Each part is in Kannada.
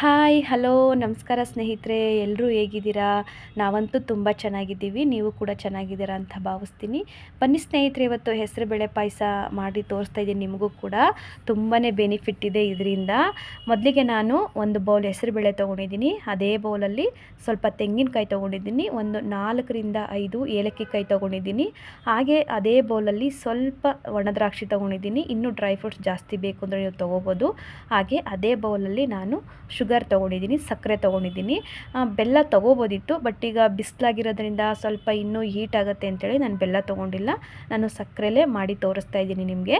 ಹಾಯ್, ಹಲೋ, ನಮಸ್ಕಾರ ಸ್ನೇಹಿತರೆ ಎಲ್ಲರೂ ಹೇಗಿದ್ದೀರಾ? ನಾವಂತೂ ತುಂಬ ಚೆನ್ನಾಗಿದ್ದೀವಿ, ನೀವು ಕೂಡ ಚೆನ್ನಾಗಿದ್ದೀರಾ ಅಂತ ಭಾವಿಸ್ತೀನಿ. ಬನ್ನಿ ಸ್ನೇಹಿತರೆ, ಇವತ್ತು ಹೆಸರುಬೇಳೆ ಪಾಯಸ ಮಾಡಿ ತೋರಿಸ್ತಾ ಇದ್ದೀನಿ ನಿಮಗೂ ಕೂಡ. ತುಂಬಾ ಬೆನಿಫಿಟ್ ಇದೆ ಇದರಿಂದ. ಮೊದಲಿಗೆ ನಾನು ಒಂದು ಬೌಲ್ ಹೆಸರುಬೇಳೆ ತೊಗೊಂಡಿದ್ದೀನಿ. ಅದೇ ಬೌಲಲ್ಲಿ ಸ್ವಲ್ಪ ತೆಂಗಿನಕಾಯಿ ತೊಗೊಂಡಿದ್ದೀನಿ. ಒಂದು ನಾಲ್ಕರಿಂದ ಐದು ಏಲಕ್ಕಿ ಕಾಯಿ ತೊಗೊಂಡಿದ್ದೀನಿ. ಹಾಗೆ ಅದೇ ಬೌಲಲ್ಲಿ ಸ್ವಲ್ಪ ಒಣದ್ರಾಕ್ಷಿ ತೊಗೊಂಡಿದ್ದೀನಿ. ಇನ್ನೂ ಡ್ರೈ ಫ್ರೂಟ್ಸ್ ಜಾಸ್ತಿ ಬೇಕು ಅಂದರೆ ನೀವು ತೊಗೋಬೋದು. ಹಾಗೆ ಅದೇ ಬೌಲಲ್ಲಿ ನಾನು ತೊಗೊಂಡಿದ್ದೀನಿ, ಸಕ್ಕರೆ ತೊಗೊಂಡಿದ್ದೀನಿ. ಬೆಲ್ಲ ತೊಗೋಬೋದಿತ್ತು ಬಟ್ ಈಗ ಬಿಸಿಲಾಗಿರೋದ್ರಿಂದ ಸ್ವಲ್ಪ ಇನ್ನೂ ಹೀಟ್ ಆಗುತ್ತೆ ಅಂತೇಳಿ ನಾನು ಬೆಲ್ಲ ತೊಗೊಂಡಿಲ್ಲ. ನಾನು ಸಕ್ಕರೆಲೇ ಮಾಡಿ ತೋರಿಸ್ತಾ ಇದ್ದೀನಿ ನಿಮಗೆ.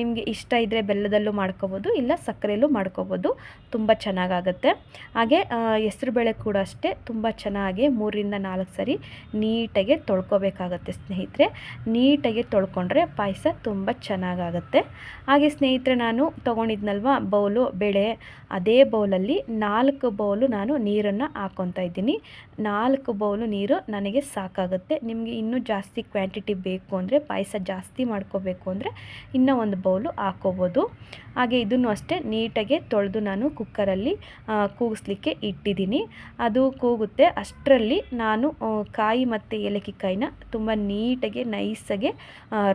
ನಿಮಗೆ ಇಷ್ಟ ಇದ್ದರೆ ಬೆಲ್ಲದಲ್ಲೂ ಮಾಡ್ಕೋಬೋದು, ಇಲ್ಲ ಸಕ್ಕರೆಯಲ್ಲೂ ಮಾಡ್ಕೋಬೋದು. ತುಂಬ ಚೆನ್ನಾಗಾಗುತ್ತೆ. ಹಾಗೆ ಹೆಸ್ರುಬೇಳೆ ಕೂಡ ಅಷ್ಟೇ, ತುಂಬ ಚೆನ್ನಾಗಿ ಮೂರರಿಂದ ನಾಲ್ಕು ಸರಿ ನೀಟಾಗಿ ತೊಳ್ಕೊಬೇಕಾಗತ್ತೆ ಸ್ನೇಹಿತರೆ. ನೀಟಾಗಿ ತೊಳ್ಕೊಂಡ್ರೆ ಪಾಯಸ ತುಂಬ ಚೆನ್ನಾಗಾಗುತ್ತೆ. ಹಾಗೆ ಸ್ನೇಹಿತರೆ, ನಾನು ತೊಗೊಂಡಿದ್ನಲ್ವ, ಬೌಲು, ಬೇಳೆ, ಅದೇ ಬೌಲಲ್ಲಿ ನಾಲ್ಕು ಬೌಲು ನಾನು ನೀರನ್ನು ಹಾಕ್ಕೊತಾ ಇದ್ದೀನಿ. ನಾಲ್ಕು ಬೌಲು ನೀರು ನನಗೆ ಸಾಕಾಗುತ್ತೆ. ನಿಮಗೆ ಇನ್ನೂ ಜಾಸ್ತಿ ಕ್ವಾಂಟಿಟಿ ಬೇಕು ಅಂದರೆ ಪಾಯಸ ಜಾಸ್ತಿ ಮಾಡ್ಕೋಬೇಕು ಅಂದರೆ ಇನ್ನೂ ಒಂದು ಬೌಲು ಹಾಕ್ಕೋಬೋದು ಹಾಗೆ ಇದನ್ನು ಅಷ್ಟೇ ನೀಟಾಗಿ ತೊಳೆದು ನಾನು ಕುಕ್ಕರಲ್ಲಿ ಕೂಗಿಸ್ಲಿಕ್ಕೆ ಇಟ್ಟಿದ್ದೀನಿ. ಅದು ಕೂಗುತ್ತೆ. ಅಷ್ಟರಲ್ಲಿ ನಾನು ಕಾಯಿ ಮತ್ತು ಏಲಕ್ಕಿ ಕಾಯಿನ ತುಂಬ ನೀಟಾಗಿ ನೈಸಾಗೆ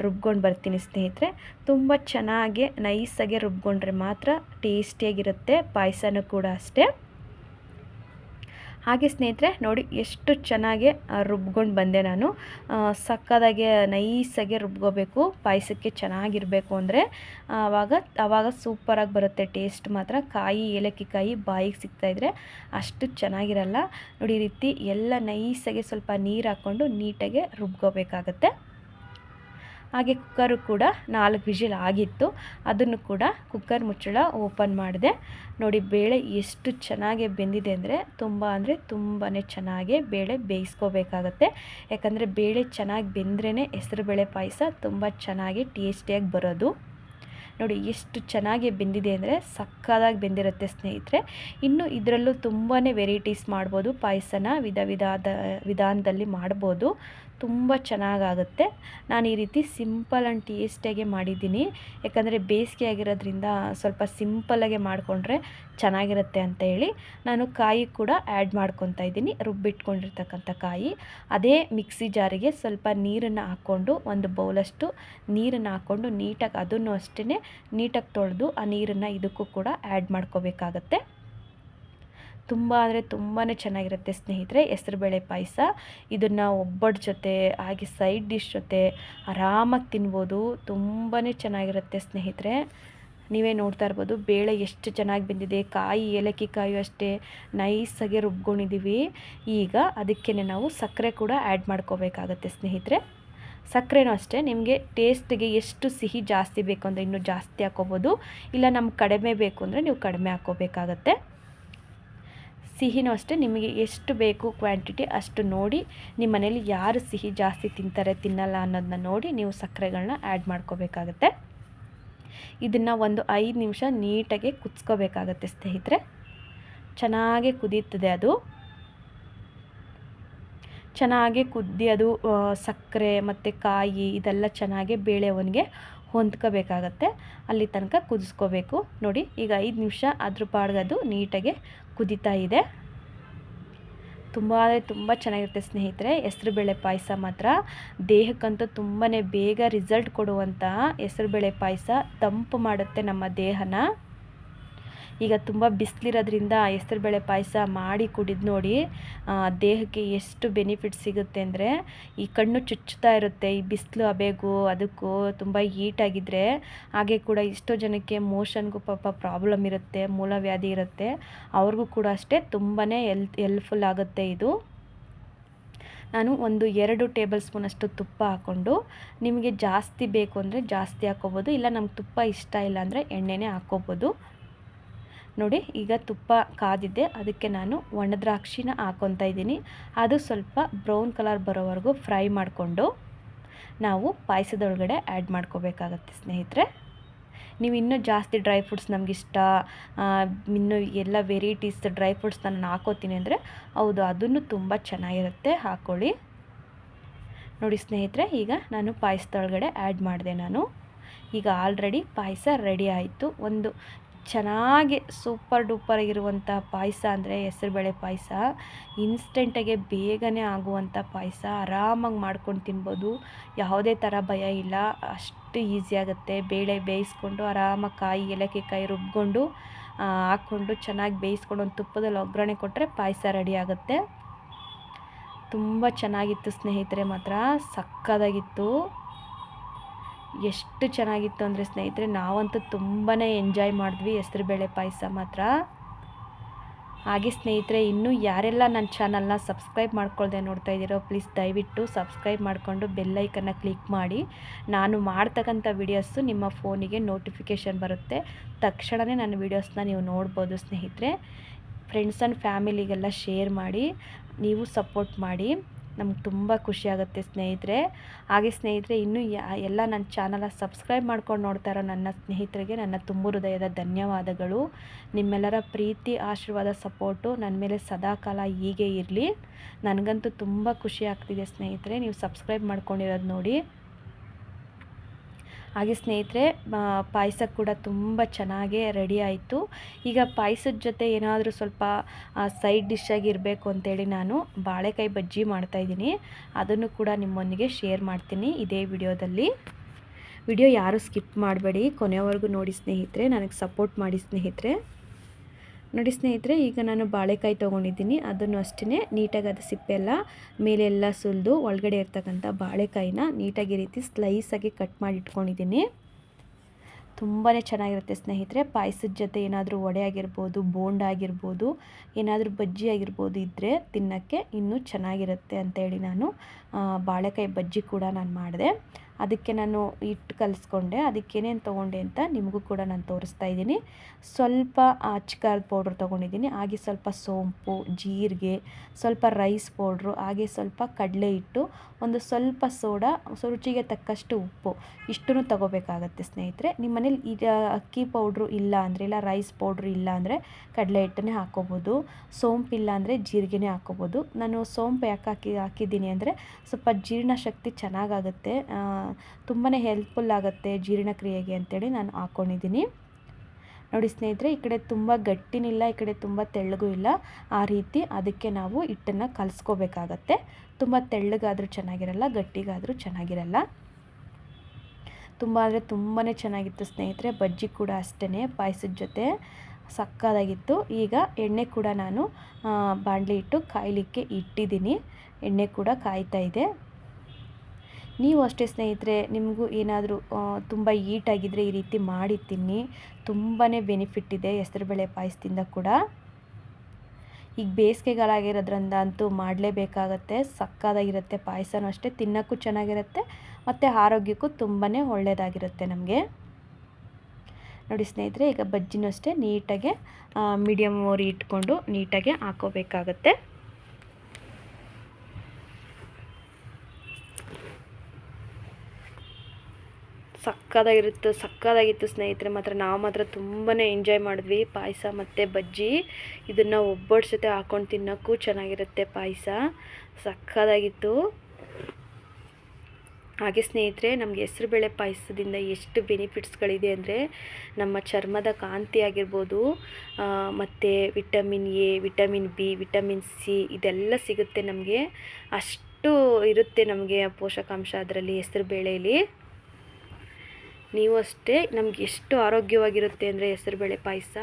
ರುಬ್ಕೊಂಡು ಬರ್ತೀನಿ ಸ್ನೇಹಿತರೆ. ತುಂಬ ಚೆನ್ನಾಗಿ ನೈಸಾಗೆ ರುಬ್ಕೊಂಡ್ರೆ ಮಾತ್ರ ಟೇಸ್ಟಿಯಾಗಿರುತ್ತೆ. ಪಾಯಸನೂ ಕೂಡ ಅಷ್ಟೇ. ಹಾಗೆ ಸ್ನೇಹಿತರೆ, ನೋಡಿ ಎಷ್ಟು ಚೆನ್ನಾಗಿ ರುಬ್ಕೊಂಡು ಬಂದೆ ನಾನು. ಸಕ್ಕದಾಗೆ, ನೈಸಾಗೆ ರುಬ್ಕೋಬೇಕು, ಪಾಯಸಕ್ಕೆ ಚೆನ್ನಾಗಿರಬೇಕು ಅಂದರೆ, ಆವಾಗ ಆವಾಗ ಸೂಪರಾಗಿ ಬರುತ್ತೆ ಟೇಸ್ಟ್ ಮಾತ್ರ. ಕಾಯಿ, ಏಲಕ್ಕಿ ಕಾಯಿ ಬಾಯಿಗೆ ಸಿಗ್ತಾಯಿದ್ರೆ ಅಷ್ಟು ಚೆನ್ನಾಗಿರಲ್ಲ. ನೋಡಿ ರೀತಿ ಎಲ್ಲ ನೈಸಾಗೆ ಸ್ವಲ್ಪ ನೀರು ಹಾಕ್ಕೊಂಡು ನೀಟಾಗೆ ರುಬ್ಕೋಬೇಕಾಗತ್ತೆ. ಹಾಗೆ ಕುಕ್ಕರು ಕೂಡ ನಾಲ್ಕು ವಿಜಿಲ್ ಆಗಿತ್ತು. ಅದನ್ನು ಕೂಡ ಕುಕ್ಕರ್ ಮುಚ್ಚಳ ಓಪನ್ ಮಾಡಿದೆ. ನೋಡಿ ಬೇಳೆ ಎಷ್ಟು ಚೆನ್ನಾಗಿ ಬೆಂದಿದೆ ಅಂದರೆ ತುಂಬ ಅಂದರೆ ತುಂಬಾ ಚೆನ್ನಾಗಿ ಬೇಳೆ ಬೇಯಿಸ್ಕೋಬೇಕಾಗತ್ತೆ. ಯಾಕಂದರೆ ಬೇಳೆ ಚೆನ್ನಾಗಿ ಬೆಂದ್ರೇ ಹೆಸರುಬೇಳೆ ಪಾಯಸ ತುಂಬ ಚೆನ್ನಾಗಿ ಟೇಸ್ಟಿಯಾಗಿ ಬರೋದು. ನೋಡಿ ಎಷ್ಟು ಚೆನ್ನಾಗಿ ಬೆಂದಿದೆ ಅಂದರೆ ಸಕ್ಕದಾಗಿ ಬೆಂದಿರುತ್ತೆ ಸ್ನೇಹಿತರೆ. ಇನ್ನು ಇದರಲ್ಲೂ ತುಂಬಾ ವೆರೈಟೀಸ್ ಮಾಡ್ಬೋದು, ಪಾಯಸನ ವಿಧ ವಿಧದ, ವಿಧಾನದಲ್ಲಿ ಮಾಡ್ಬೋದು. ತುಂಬ ಚೆನ್ನಾಗಾಗುತ್ತೆ. ನಾನು ಈ ರೀತಿ ಸಿಂಪಲ್ ಆ್ಯಂಡ್ ಟೇಸ್ಟಿಯಾಗೆ ಮಾಡಿದ್ದೀನಿ. ಯಾಕಂದರೆ ಬೇಸಿಗೆ ಆಗಿರೋದ್ರಿಂದ ಸ್ವಲ್ಪ ಸಿಂಪಲ್ಲಾಗೆ ಮಾಡಿಕೊಂಡ್ರೆ ಚೆನ್ನಾಗಿರುತ್ತೆ ಅಂತ ಹೇಳಿ ನಾನು ಕಾಯಿ ಕೂಡ ಆ್ಯಡ್ ಮಾಡ್ಕೊತಾ ಇದ್ದೀನಿ, ರುಬ್ಬಿಟ್ಕೊಂಡಿರ್ತಕ್ಕಂಥ ಕಾಯಿ. ಅದೇ ಮಿಕ್ಸಿ ಜಾರಿಗೆ ಸ್ವಲ್ಪ ನೀರನ್ನು ಹಾಕ್ಕೊಂಡು ಒಂದು ಬೌಲಷ್ಟು ನೀರನ್ನು ಹಾಕ್ಕೊಂಡು ನೀಟಾಗಿ ಅದನ್ನು ಅಷ್ಟೇ ನೀಟಾಗಿ ತೊಳೆದು ಆ ನೀರನ್ನು ಇದಕ್ಕೂ ಕೂಡ ಆ್ಯಡ್ ಮಾಡ್ಕೋಬೇಕಾಗತ್ತೆ. ತುಂಬ ಅಂದರೆ ತುಂಬಾ ಚೆನ್ನಾಗಿರುತ್ತೆ ಸ್ನೇಹಿತರೆ ಹೆಸರುಬೇಳೆ ಪಾಯಸ. ಇದನ್ನು ಒಬ್ಬಟ್ಟು ಜೊತೆ, ಹಾಗೆ ಸೈಡ್ ಡಿಶ್ ಜೊತೆ ಆರಾಮಾಗಿ ತಿನ್ಬೋದು. ತುಂಬಾ ಚೆನ್ನಾಗಿರುತ್ತೆ ಸ್ನೇಹಿತರೆ. ನೀವೇ ನೋಡ್ತಾ ಇರ್ಬೋದು ಬೇಳೆ ಎಷ್ಟು ಚೆನ್ನಾಗಿ ಬೆಂದಿದೆ. ಕಾಯಿ, ಏಲಕ್ಕಿ ಕಾಯಿ ಅಷ್ಟೇ ನೈಸಾಗೆ ರುಬ್ಕೊಂಡಿದ್ದೀವಿ. ಈಗ ಅದಕ್ಕೇ ನಾವು ಸಕ್ಕರೆ ಕೂಡ ಆ್ಯಡ್ ಮಾಡ್ಕೋಬೇಕಾಗತ್ತೆ ಸ್ನೇಹಿತರೆ. ಸಕ್ಕರೆನೂ ಅಷ್ಟೇ, ನಿಮಗೆ ಟೇಸ್ಟಿಗೆ ಎಷ್ಟು ಸಿಹಿ ಜಾಸ್ತಿ ಬೇಕು ಅಂದರೆ ಇನ್ನೂ ಜಾಸ್ತಿ ಹಾಕೋಬೋದು. ಇಲ್ಲ ನಮ್ಗೆ ಕಡಿಮೆ ಬೇಕು ಅಂದರೆ ನೀವು ಕಡಿಮೆ ಹಾಕೋಬೇಕಾಗತ್ತೆ. ಸಿಹಿನೂ ಅಷ್ಟೇ, ನಿಮಗೆ ಎಷ್ಟು ಬೇಕು ಕ್ವಾಂಟಿಟಿ ಅಷ್ಟು ನೋಡಿ, ನಿಮ್ಮ ಮನೇಲಿ ಯಾರು ಸಿಹಿ ಜಾಸ್ತಿ ತಿಂತಾರೆ, ತಿನ್ನಲ್ಲ ಅನ್ನೋದನ್ನ ನೋಡಿ ನೀವು ಸಕ್ಕರೆಗಳನ್ನ ಆ್ಯಡ್ ಮಾಡ್ಕೋಬೇಕಾಗತ್ತೆ. ಇದನ್ನು ಒಂದು ಐದು ನಿಮಿಷ ನೀಟಾಗಿ ಕುದಿಸ್ಕೋಬೇಕಾಗತ್ತೆ ಸ್ನೇಹಿತರೆ. ಚೆನ್ನಾಗಿ ಕುದೀತದೆ ಅದು. ಚೆನ್ನಾಗಿ ಕುದ್ದಿ ಅದು ಸಕ್ಕರೆ ಮತ್ತು ಕಾಯಿ ಇದೆಲ್ಲ ಚೆನ್ನಾಗಿ ಬೇಳೆ ಅವನಿಗೆ ಹೊಂದ್ಕೋಬೇಕಾಗತ್ತೆ. ಅಲ್ಲಿ ತನಕ ಕುದಿಸ್ಕೋಬೇಕು. ನೋಡಿ, ಈಗ ಐದು ನಿಮಿಷ ಅದ್ರ ಪಾಡ್ಗದು ನೀಟಾಗಿ ಕುದಿತಾ ಇದೆ. ತುಂಬ ಅಂದರೆ ತುಂಬ ಚೆನ್ನಾಗಿರುತ್ತೆ ಸ್ನೇಹಿತರೆ, ಹೆಸರುಬೇಳೆ ಪಾಯಸ ಮಾತ್ರ. ದೇಹಕ್ಕಂತೂ ತುಂಬಾ ಬೇಗ ರಿಸಲ್ಟ್ ಕೊಡುವಂಥ ಹೆಸರುಬೇಳೆ ಪಾಯಸ, ತಂಪು ಮಾಡುತ್ತೆ ನಮ್ಮ ದೇಹನ. ಈಗ ತುಂಬ ಬಿಸಿಲಿರೋದ್ರಿಂದ ಹೆಸ್ರುಬೇಳೆ ಪಾಯಸ ಮಾಡಿ ಕುಡಿದ್ ನೋಡಿ ದೇಹಕ್ಕೆ ಎಷ್ಟು ಬೆನಿಫಿಟ್ ಸಿಗುತ್ತೆ ಅಂದರೆ ಈ ಕಣ್ಣು ಚುಚ್ಚುತ್ತಾ ಇರುತ್ತೆ, ಈ ಬಿಸಿಲು ಅಬೇಗು ಅದಕ್ಕೂ ತುಂಬ ಹೀಟಾಗಿದ್ದರೆ ಹಾಗೆ ಕೂಡ ಎಷ್ಟೋ ಜನಕ್ಕೆ ಮೋಷನ್ಗೂ ಪಾಪ ಪ್ರಾಬ್ಲಮ್ ಇರುತ್ತೆ, ಮೂಲವ್ಯಾಧಿ ಇರುತ್ತೆ. ಅವ್ರಿಗೂ ಕೂಡ ಅಷ್ಟೇ ತುಂಬಾ ಎಲ್ತ್ ಎಲ್ಪ್ಫುಲ್ ಆಗುತ್ತೆ ಇದು. ನಾನು ಒಂದು ಎರಡು ಟೇಬಲ್ ಸ್ಪೂನಷ್ಟು ತುಪ್ಪ ಹಾಕ್ಕೊಂಡು ನಿಮಗೆ ಜಾಸ್ತಿ ಬೇಕು ಅಂದರೆ ಜಾಸ್ತಿ ಹಾಕ್ಕೋಬೋದು, ಇಲ್ಲ ನಮ್ಗೆ ತುಪ್ಪ ಇಷ್ಟ ಇಲ್ಲ ಅಂದರೆ ಎಣ್ಣೆನೇ ಹಾಕ್ಕೋಬೋದು. ನೋಡಿ, ಈಗ ತುಪ್ಪ ಕಾದಿದ್ದೆ ಅದಕ್ಕೆ ನಾನು ಒಣದ್ರಾಕ್ಷಿನ ಹಾಕ್ಕೊತಾ ಇದ್ದೀನಿ. ಅದು ಸ್ವಲ್ಪ ಬ್ರೌನ್ ಕಲರ್ ಬರೋವರೆಗೂ ಫ್ರೈ ಮಾಡಿಕೊಂಡು ನಾವು ಪಾಯಸದೊಳಗಡೆ ಆ್ಯಡ್ ಮಾಡ್ಕೋಬೇಕಾಗತ್ತೆ ಸ್ನೇಹಿತರೆ. ನೀವು ಇನ್ನೂ ಜಾಸ್ತಿ ಡ್ರೈ ಫ್ರೂಟ್ಸ್ ನಮಗಿಷ್ಟ ಇನ್ನೂ ಎಲ್ಲ ವೆರೈಟೀಸ್ ಡ್ರೈ ಫ್ರೂಟ್ಸ್ ನಾನು ಹಾಕೋತೀನಿ ಅಂದರೆ ಹೌದು, ಅದನ್ನು ತುಂಬ ಚೆನ್ನಾಗಿರುತ್ತೆ. ಹಾಕ್ಕೊಳ್ಳಿ. ನೋಡಿ ಸ್ನೇಹಿತರೆ, ಈಗ ನಾನು ಪಾಯಸದೊಳಗಡೆ ಆ್ಯಡ್ ಮಾಡಿದೆ ನಾನು. ಈಗ ಆಲ್ರೆಡಿ ಪಾಯಸ ರೆಡಿ ಆಯಿತು. ಒಂದು ಚೆನ್ನಾಗಿ ಸೂಪರ್ ಡೂಪರ್ ಆಗಿರುವಂಥ ಪಾಯಸ ಅಂದರೆ ಹೆಸರುಬೇಳೆ ಪಾಯಸ, ಇನ್ಸ್ಟೆಂಟಾಗೆ ಬೇಗನೆ ಆಗುವಂಥ ಪಾಯಸ, ಆರಾಮಾಗಿ ಮಾಡ್ಕೊಂಡು ತಿನ್ಬೋದು, ಯಾವುದೇ ಥರ ಭಯ ಇಲ್ಲ, ಅಷ್ಟು ಈಸಿ ಆಗುತ್ತೆ. ಬೇಳೆ ಬೇಯಿಸ್ಕೊಂಡು ಆರಾಮಾಗಿ ಕಾಯಿ ಏಲಕ್ಕಿ ಕಾಯಿ ರುಬ್ಕೊಂಡು ಹಾಕ್ಕೊಂಡು ಚೆನ್ನಾಗಿ ಬೇಯಿಸ್ಕೊಂಡು ಒಂದು ತುಪ್ಪದಲ್ಲಿ ಒಗ್ಗರಣೆ ಕೊಟ್ಟರೆ ಪಾಯಸ ರೆಡಿ ಆಗುತ್ತೆ. ತುಂಬ ಚೆನ್ನಾಗಿತ್ತು ಸ್ನೇಹಿತರೆ ಮಾತ್ರ ಸಕ್ಕದಾಗಿತ್ತು ಎಷ್ಟು ಚೆನ್ನಾಗಿತ್ತು ಅಂದರೆ ಸ್ನೇಹಿತರೆ, ನಾವಂತೂ ತುಂಬಾ ಎಂಜಾಯ್ ಮಾಡಿದ್ವಿ ಹೆಸ್ರುಬೇಳೆ ಪಾಯಸ ಮಾತ್ರ. ಹಾಗೆ ಸ್ನೇಹಿತರೆ, ಇನ್ನೂ ಯಾರೆಲ್ಲ ನನ್ನ ಚಾನಲ್ನ ಸಬ್ಸ್ಕ್ರೈಬ್ ಮಾಡ್ಕೊಳ್ದೆ ನೋಡ್ತಾ ಇದ್ದೀರೋ ಪ್ಲೀಸ್ ದಯವಿಟ್ಟು ಸಬ್ಸ್ಕ್ರೈಬ್ ಮಾಡಿಕೊಂಡು ಬೆಲ್ಲೈಕನ್ನ ಕ್ಲಿಕ್ ಮಾಡಿ. ನಾನು ಮಾಡ್ತಕ್ಕಂಥ ವಿಡಿಯೋಸು ನಿಮ್ಮ ಫೋನಿಗೆ ನೋಟಿಫಿಕೇಷನ್ ಬರುತ್ತೆ. ತಕ್ಷಣವೇ ನನ್ನ ವೀಡಿಯೋಸ್ನ ನೀವು ನೋಡ್ಬೋದು ಸ್ನೇಹಿತರೆ. ಫ್ರೆಂಡ್ಸ್ ಆ್ಯಂಡ್ ಫ್ಯಾಮಿಲಿಗೆಲ್ಲ ಶೇರ್ ಮಾಡಿ, ನೀವು ಸಪೋರ್ಟ್ ಮಾಡಿ. ನಮ್ಗೆ ತುಂಬ ಖುಷಿಯಾಗುತ್ತೆ ಸ್ನೇಹಿತರೆ. ಹಾಗೆ ಸ್ನೇಹಿತರೆ, ಇನ್ನೂ ಎಲ್ಲ ನನ್ನ ಚಾನಲ ಸಬ್ಸ್ಕ್ರೈಬ್ ಮಾಡ್ಕೊಂಡು ನೋಡ್ತಾ ಇರೋ ನನ್ನ ಸ್ನೇಹಿತರಿಗೆ ನನ್ನ ತುಂಬ ಹೃದಯದ ಧನ್ಯವಾದಗಳು. ನಿಮ್ಮೆಲ್ಲರ ಪ್ರೀತಿ, ಆಶೀರ್ವಾದ, ಸಪೋರ್ಟು ನನ್ನ ಮೇಲೆ ಸದಾಕಾಲ ಹೀಗೆ ಇರಲಿ. ನನಗಂತೂ ತುಂಬ ಖುಷಿ ಆಗ್ತಿದೆ ಸ್ನೇಹಿತರೆ, ನೀವು ಸಬ್ಸ್ಕ್ರೈಬ್ ಮಾಡ್ಕೊಂಡಿರೋದು ನೋಡಿ. ಹಾಗೆ ಸ್ನೇಹಿತರೆ ಪಾಯಸ ಕೂಡ ತುಂಬ ಚೆನ್ನಾಗೇ ರೆಡಿ ಆಯಿತು. ಈಗ ಪಾಯಸದ ಜೊತೆ ಏನಾದರೂ ಸ್ವಲ್ಪ ಸೈಡ್ ಡಿಶ್ಶಾಗಿ ಇರಬೇಕು ಅಂತೇಳಿ ನಾನು ಬಾಳೆಕಾಯಿ ಬಜ್ಜಿ ಮಾಡ್ತಾಯಿದ್ದೀನಿ ಅದನ್ನು ಕೂಡ ನಿಮ್ಮೊಂದಿಗೆ ಶೇರ್ ಮಾಡ್ತೀನಿ ಇದೇ ವಿಡಿಯೋದಲ್ಲಿ. ವಿಡಿಯೋ ಯಾರು ಸ್ಕಿಪ್ ಮಾಡಬೇಡಿ ಕೊನೆಯವರೆಗೂ ನೋಡಿ ಸ್ನೇಹಿತರೆ, ನನಗೆ ಸಪೋರ್ಟ್ ಮಾಡಿ ಸ್ನೇಹಿತರೆ. ನೋಡಿ ಸ್ನೇಹಿತರೆ, ಈಗ ನಾನು ಬಾಳೆಕಾಯಿ ತೊಗೊಂಡಿದ್ದೀನಿ. ಅದನ್ನು ಅಷ್ಟೇ ನೀಟಾಗಿ ಅದು ಸಿಪ್ಪೆಲ್ಲ ಮೇಲೆಲ್ಲ ಸುಲಿದು ಒಳಗಡೆ ಇರ್ತಕ್ಕಂಥ ಬಾಳೆಕಾಯಿನ ನೀಟಾಗಿ ರೀತಿ ಸ್ಲೈಸಾಗಿ ಕಟ್ ಮಾಡಿ ಇಟ್ಕೊಂಡಿದ್ದೀನಿ. ತುಂಬಾ ಚೆನ್ನಾಗಿರುತ್ತೆ ಸ್ನೇಹಿತರೆ. ಪಾಯಸದ ಜೊತೆ ಏನಾದರೂ ವಡೆ ಆಗಿರ್ಬೋದು, ಬೋಂಡ ಆಗಿರ್ಬೋದು, ಏನಾದರೂ ಬಜ್ಜಿ ಆಗಿರ್ಬೋದು ಇದ್ದರೆ ತಿನ್ನೋಕ್ಕೆ ಇನ್ನೂ ಚೆನ್ನಾಗಿರುತ್ತೆ ಅಂತೇಳಿ ನಾನು ಬಾಳೆಕಾಯಿ ಬಜ್ಜಿ ಕೂಡ ನಾನು ಮಾಡಿದೆ. ಅದಕ್ಕೆ ನಾನು ಹಿಟ್ಟು ಕಲಿಸ್ಕೊಂಡೆ, ಅದಕ್ಕೆ ಏನೇನು ತೊಗೊಂಡೆ ಅಂತ ನಿಮಗೂ ಕೂಡ ನಾನು ತೋರಿಸ್ತಾ ಇದ್ದೀನಿ. ಸ್ವಲ್ಪ ಅಚ್ಕಾರದ ಪೌಡ್ರ್ ತೊಗೊಂಡಿದ್ದೀನಿ, ಹಾಗೆ ಸ್ವಲ್ಪ ಸೋಂಪು, ಜೀರಿಗೆ, ಸ್ವಲ್ಪ ರೈಸ್ ಪೌಡ್ರು, ಹಾಗೆ ಸ್ವಲ್ಪ ಕಡಲೆ ಹಿಟ್ಟು, ಒಂದು ಸ್ವಲ್ಪ ಸೋಡಾ ರುಚಿಗೆ ತಕ್ಕಷ್ಟು ಉಪ್ಪು, ಇಷ್ಟನ್ನು ತೊಗೋಬೇಕಾಗತ್ತೆ ಸ್ನೇಹಿತರೆ. ನಿಮ್ಮ ಮನೇಲಿ ಈಗ ಅಕ್ಕಿ ಪೌಡ್ರು ಇಲ್ಲ ಅಂದರೆ, ಇಲ್ಲ ರೈಸ್ ಪೌಡ್ರು ಇಲ್ಲ ಅಂದರೆ ಕಡಲೆ ಹಿಟ್ಟನ್ನೇ ಹಾಕೋಬೋದು, ಸೋಂಪು ಇಲ್ಲ ಅಂದರೆ ಜೀರಿಗೆನೇ ಹಾಕೋಬೋದು. ನಾನು ಸೋಂಪು ಯಾಕೆ ಹಾಕಿ, ಹಾಕಿದ್ದೀನಿ ಅಂದರೆ ಸ್ವಲ್ಪ ಜೀರ್ಣಶಕ್ತಿ ಚೆನ್ನಾಗಾಗುತ್ತೆ ತುಂಬಾ ಹೆಲ್ಪ್ಫುಲ್ ಆಗುತ್ತೆ ಜೀರ್ಣಕ್ರಿಯೆಗೆ ಅಂತೇಳಿ ನಾನು ಹಾಕ್ಕೊಂಡಿದ್ದೀನಿ ನೋಡಿ ಸ್ನೇಹಿತರೆ, ಈ ಕಡೆ ತುಂಬ ಗಟ್ಟಿನಿಲ್ಲ, ಈ ಕಡೆ ತುಂಬ ತೆಳ್ಳಗೂ ಇಲ್ಲ. ಆ ರೀತಿ ಅದಕ್ಕೆ ನಾವು ಹಿಟ್ಟನ್ನು ಕಲಿಸ್ಕೋಬೇಕಾಗತ್ತೆ. ತುಂಬ ತೆಳ್ಳಗಾದರೂ ಚೆನ್ನಾಗಿರಲ್ಲ, ಗಟ್ಟಿಗಾದರೂ ಚೆನ್ನಾಗಿರಲ್ಲ. ತುಂಬ ಅಂದರೆ ತುಂಬಾ ಚೆನ್ನಾಗಿತ್ತು ಸ್ನೇಹಿತರೆ, ಬಜ್ಜಿ ಕೂಡ ಅಷ್ಟೇ ಪಾಯಸದ ಜೊತೆ ಸಕ್ಕದಾಗಿತ್ತು. ಈಗ ಎಣ್ಣೆ ಕೂಡ ನಾನು ಬಾಣಲಿ ಇಟ್ಟು ಕಾಯಲಿಕ್ಕೆ ಇಟ್ಟಿದ್ದೀನಿ. ಎಣ್ಣೆ ಕೂಡ ಕಾಯ್ತಾ ಇದೆ. ನೀವು ಅಷ್ಟೇ ಸ್ನೇಹಿತರೆ, ನಿಮಗೂ ಏನಾದರೂ ತುಂಬ ಈಟಾಗಿದ್ದರೆ ಈ ರೀತಿ ಮಾಡಿ ತಿನ್ನಿ ತುಂಬಾ ಬೆನಿಫಿಟ್ ಇದೆ ಹೆಸರುಬೇಳೆ ಪಾಯಸದಿಂದ ಕೂಡ. ಈಗ ಬೇಸಿಗೆಗಳಾಗಿರೋದ್ರಿಂದ ಅಂತೂ ಮಾಡಲೇಬೇಕಾಗತ್ತೆ. ಸಕ್ಕದಾಗಿರುತ್ತೆ, ಪಾಯಸನೂ ಅಷ್ಟೇ, ತಿನ್ನೋಕ್ಕೂ ಚೆನ್ನಾಗಿರುತ್ತೆ, ಮತ್ತು ಆರೋಗ್ಯಕ್ಕೂ ತುಂಬಾ ಒಳ್ಳೆಯದಾಗಿರುತ್ತೆ ನಮಗೆ. ನೋಡಿ ಸ್ನೇಹಿತರೆ, ಈಗ ಬಜ್ಜಿನೂ ಅಷ್ಟೇ ನೀಟಾಗೆ ಮೀಡಿಯಮ್ ಓರಿ ಇಟ್ಕೊಂಡು ನೀಟಾಗೆ ಹಾಕೋಬೇಕಾಗತ್ತೆ. ಸಕ್ಕದಾಗಿರುತ್ತೆ, ಸಕ್ಕದಾಗಿತ್ತು ಸ್ನೇಹಿತರೆ. ಮಾತ್ರ ನಾವು ಮಾತ್ರ ತುಂಬಾ ಎಂಜಾಯ್ ಮಾಡಿದ್ವಿ. ಪಾಯಸ ಮತ್ತು ಬಜ್ಜಿ. ಇದನ್ನು ಒಬ್ಬಟ್ಟು ಜೊತೆ ಹಾಕ್ಕೊಂಡು ತಿನ್ನೋಕ್ಕೂ ಚೆನ್ನಾಗಿರುತ್ತೆ ಪಾಯಸ. ಸಕ್ಕದಾಗಿತ್ತು. ಹಾಗೆ ಸ್ನೇಹಿತರೆ, ನಮಗೆ ಹೆಸ್ರುಬೇಳೆ ಪಾಯಸದಿಂದ ಎಷ್ಟು ಬೆನಿಫಿಟ್ಸ್ಗಳಿದೆ ಅಂದರೆ, ನಮ್ಮ ಚರ್ಮದ ಕಾಂತಿ ಆಗಿರ್ಬೋದು ಮತ್ತು vitamin A vitamin B vitamin C ಇದೆಲ್ಲ ಸಿಗುತ್ತೆ ನಮಗೆ. ಅಷ್ಟು ಇರುತ್ತೆ ನಮಗೆ ಪೋಷಕಾಂಶ ಅದರಲ್ಲಿ ಹೆಸ್ರು ಬೇಳೆಯಲ್ಲಿ ನೀವು ಅಷ್ಟೇ ನಮ್ಗೆ ಎಷ್ಟು ಆರೋಗ್ಯವಾಗಿರುತ್ತೆ ಅಂದರೆ ಹೆಸರುಬೇಳೆ ಪಾಯಸ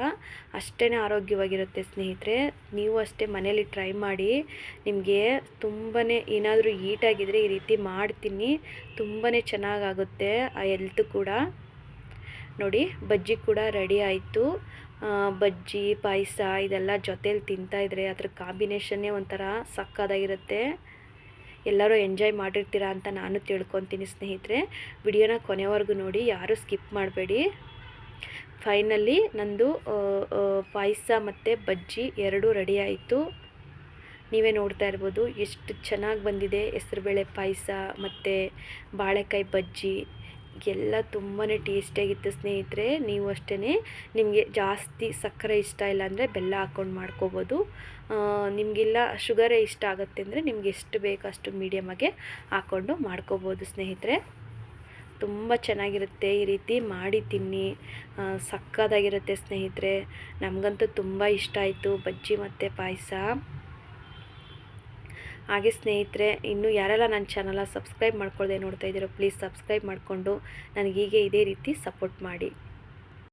ಅಷ್ಟೇ ಆರೋಗ್ಯವಾಗಿರುತ್ತೆ ಸ್ನೇಹಿತರೆ. ನೀವು ಅಷ್ಟೇ ಮನೇಲಿ ಟ್ರೈ ಮಾಡಿ, ನಿಮಗೆ ತುಂಬಾ ಏನಾದರೂ ಈಟಾಗಿದ್ದರೆ ಈ ರೀತಿ ಮಾಡ್ತೀನಿ. ತುಂಬಾ ಚೆನ್ನಾಗಾಗುತ್ತೆ ಆ ಎಲ್ತ್ ಕೂಡ. ನೋಡಿ, ಬಜ್ಜಿ ಕೂಡ ರೆಡಿ ಆಯಿತು. ಬಜ್ಜಿ, ಪಾಯಸ, ಇದೆಲ್ಲ ಜೊತೇಲಿ ತಿಂತಾಯಿದ್ರೆ ಅದ್ರ ಕಾಂಬಿನೇಷನ್ನೇ ಒಂಥರ ಸಕ್ಕದಾಗಿರುತ್ತೆ ಎಲ್ಲರೂ ಎಂಜಾಯ್ ಮಾಡಿರ್ತೀರಾ ಅಂತ ನಾನು ತಿಳ್ಕೊತೀನಿ ಸ್ನೇಹಿತರೆ. ವಿಡಿಯೋನ ಕೊನೆವರೆಗೂ ನೋಡಿ, ಯಾರೂ ಸ್ಕಿಪ್ ಮಾಡಬೇಡಿ. ಫೈನಲಿ ನಂದು ಪಾಯಸ ಮತ್ತು ಬಜ್ಜಿ ಎರಡೂ ರೆಡಿ ಆಯಿತು. ನೀವೇ ನೋಡ್ತಾ ಇರ್ಬೋದು, ಎಷ್ಟು ಚೆನ್ನಾಗಿ ಬಂದಿದೆ ಹೆಸರುಬೇಳೆ ಪಾಯಸ ಮತ್ತು ಬಾಳೆಕಾಯಿ ಬಜ್ಜಿ. ಎಲ್ಲ ತುಂಬಾ ಟೇಸ್ಟಿಯಾಗಿತ್ತು ಸ್ನೇಹಿತರೆ, ನೀವು ಅಷ್ಟೇ ನಿಮಗೆ ಜಾಸ್ತಿ ಸಕ್ಕರೆ ಇಷ್ಟ ಇಲ್ಲ ಅಂದರೆ ಬೆಲ್ಲ ಹಾಕ್ಕೊಂಡು ಮಾಡ್ಕೋಬೋದು. ನಿಮಗೆಲ್ಲ ಶುಗರೇ ಇಷ್ಟ ಆಗುತ್ತೆ ಅಂದರೆ ನಿಮ್ಗೆ ಎಷ್ಟು ಬೇಕೋ ಅಷ್ಟು ಮೀಡಿಯಮಾಗೆ ಹಾಕ್ಕೊಂಡು ಮಾಡ್ಕೋಬೋದು ಸ್ನೇಹಿತರೆ. ತುಂಬ ಚೆನ್ನಾಗಿರುತ್ತೆ ಈ ರೀತಿ ಮಾಡಿ ತಿನ್ನಿ. ಸಕ್ಕದಾಗಿರುತ್ತೆ ಸ್ನೇಹಿತರೆ. ನಮಗಂತೂ ತುಂಬ ಇಷ್ಟ ಆಯಿತು. ಬಜ್ಜಿ ಮತ್ತು ಪಾಯಸ. ಹಾಗೆ ಸ್ನೇಹಿತರೆ, ಇನ್ನೂ ಯಾರೆಲ್ಲ ನನ್ನ ಚಾನಲ್ನ ಸಬ್ಸ್ಕ್ರೈಬ್ ಮಾಡ್ಕೊಳ್ಳದೆ ನೋಡ್ತಾ ಇದ್ದೀರೋ ಪ್ಲೀಸ್ ಸಬ್ಸ್ಕ್ರೈಬ್ ಮಾಡಿಕೊಂಡು ನನಗೆ ಹೀಗೆ ಇದೇ ರೀತಿ ಸಪೋರ್ಟ್ ಮಾಡಿ.